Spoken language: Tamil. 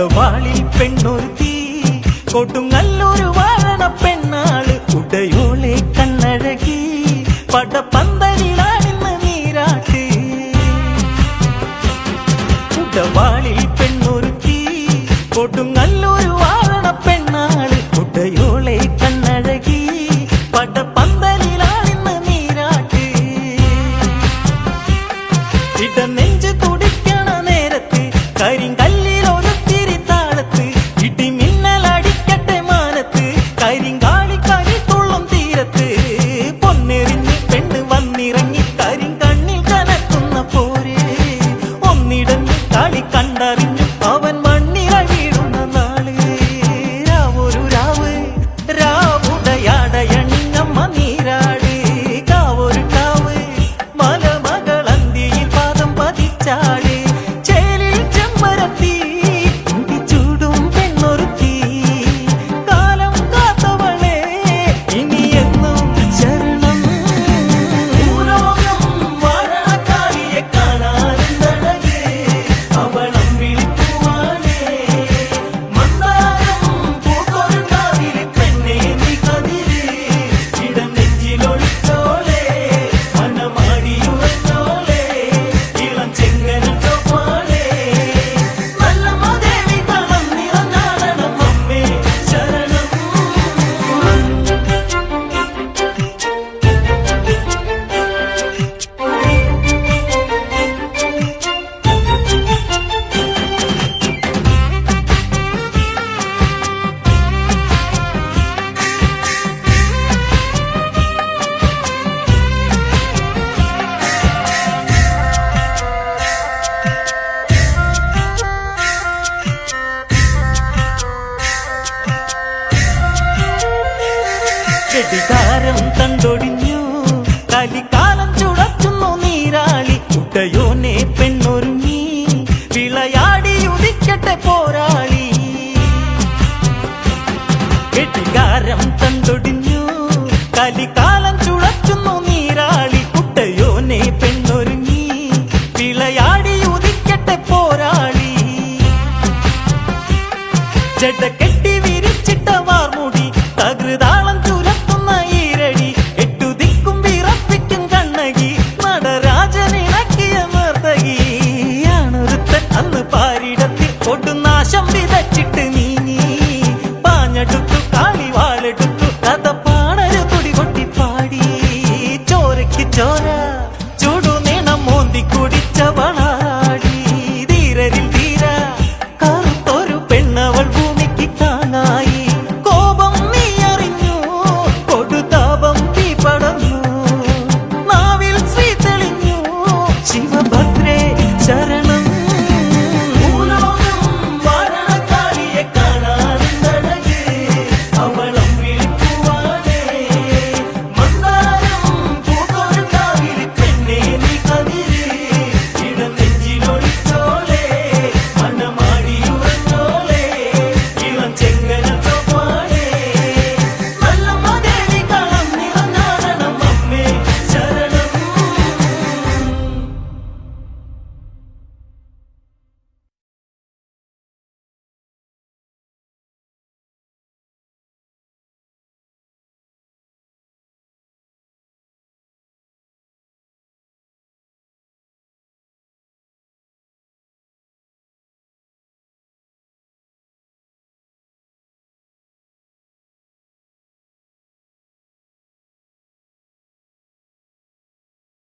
கொடவாளில் பெண்ணொருத்தி கொடுங்கல்லூர் வாழன பெண்ணாள் உடையோளே கண்ணழகி பட பந்தலிலாடின நீராட்டு. கொடவாளில் பெண்ணொருத்தி கொடுங்கல்லூர் வாழ പോരാളി കെട്ടിക്കാരം തണ്ടൊടിഞ്ഞു കലികാലം